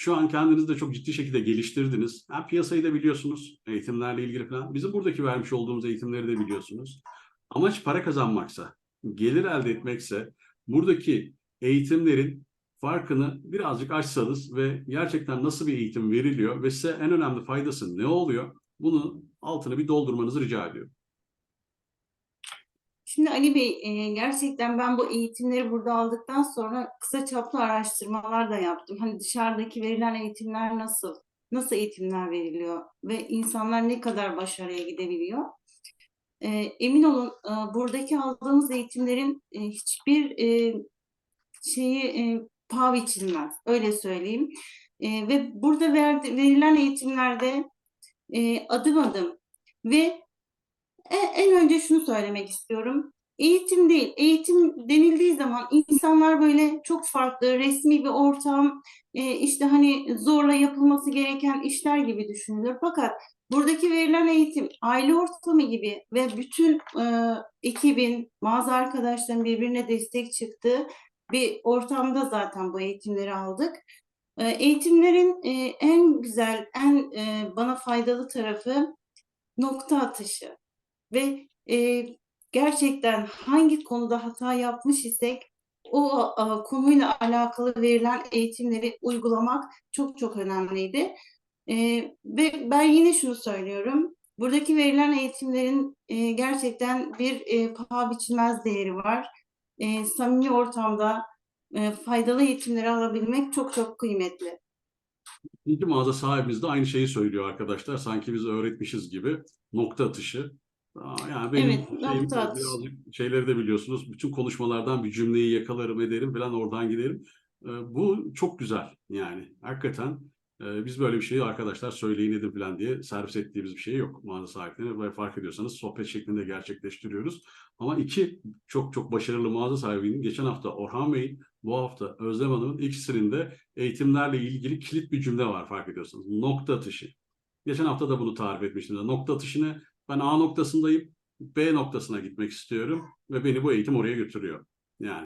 şu an kendinizi de çok ciddi şekilde geliştirdiniz. Hem piyasayı da biliyorsunuz, eğitimlerle ilgili falan. Bizim buradaki vermiş olduğumuz eğitimleri de biliyorsunuz. Amaç para kazanmaksa, gelir elde etmekse, buradaki eğitimlerin farkını birazcık açsanız ve gerçekten nasıl bir eğitim veriliyor ve size en önemli faydası ne oluyor? Bunu altını bir doldurmanızı rica ediyorum. Şimdi Ali Bey, gerçekten ben bu eğitimleri burada aldıktan sonra kısa çaplı araştırmalar da yaptım. Hani dışarıdaki verilen eğitimler nasıl, nasıl eğitimler veriliyor ve insanlar ne kadar başarıya gidebiliyor? Emin olun buradaki aldığımız eğitimlerin hiçbir şeyi e, paha biçilmez, öyle söyleyeyim. Ve burada verilen eğitimlerde adım adım ve en, en önce şunu söylemek istiyorum. Eğitim değil, eğitim denildiği zaman insanlar böyle çok farklı, resmi bir ortam, e, işte hani zorla yapılması gereken işler gibi düşünülür. Fakat buradaki verilen eğitim aile ortamı gibi ve bütün e, ekibin, bazı arkadaşların birbirine destek çıktığı bir ortamda zaten bu eğitimleri aldık. E, eğitimlerin e, en güzel, en e, bana faydalı tarafı nokta atışı ve e, gerçekten hangi konuda hata yapmış isek o a, konuyla alakalı verilen eğitimleri uygulamak çok çok önemliydi. E, ve ben yine şunu söylüyorum. Buradaki verilen eğitimlerin e, gerçekten bir e, paha biçilmez değeri var. E, samimi ortamda e, faydalı eğitimleri alabilmek çok çok kıymetli. İkinci mağaza sahibimiz de aynı şeyi söylüyor arkadaşlar. Sanki biz öğretmişiz gibi. Nokta atışı. Yani benim Evet, şeyim, birazcık şeyleri de biliyorsunuz. Bütün konuşmalardan bir cümleyi yakalarım ederim falan oradan giderim. Ee, bu çok güzel yani. Hakikaten e, biz böyle bir şeyi arkadaşlar söyleyin edin falan diye servis ettiğimiz bir şey yok mağaza sahiplerine. Ve fark ediyorsanız sohbet şeklinde gerçekleştiriyoruz. Ama iki çok çok başarılı mağaza sahibinin geçen hafta Orhan Bey'in bu hafta Özlem Hanım'ın ikisinin de eğitimlerle ilgili kilit bir cümle var fark ediyorsunuz. Nokta atışı. Geçen hafta da bunu tarif etmiştim. Nokta atışını ben A noktasındayım, B noktasına gitmek istiyorum ve beni bu eğitim oraya götürüyor.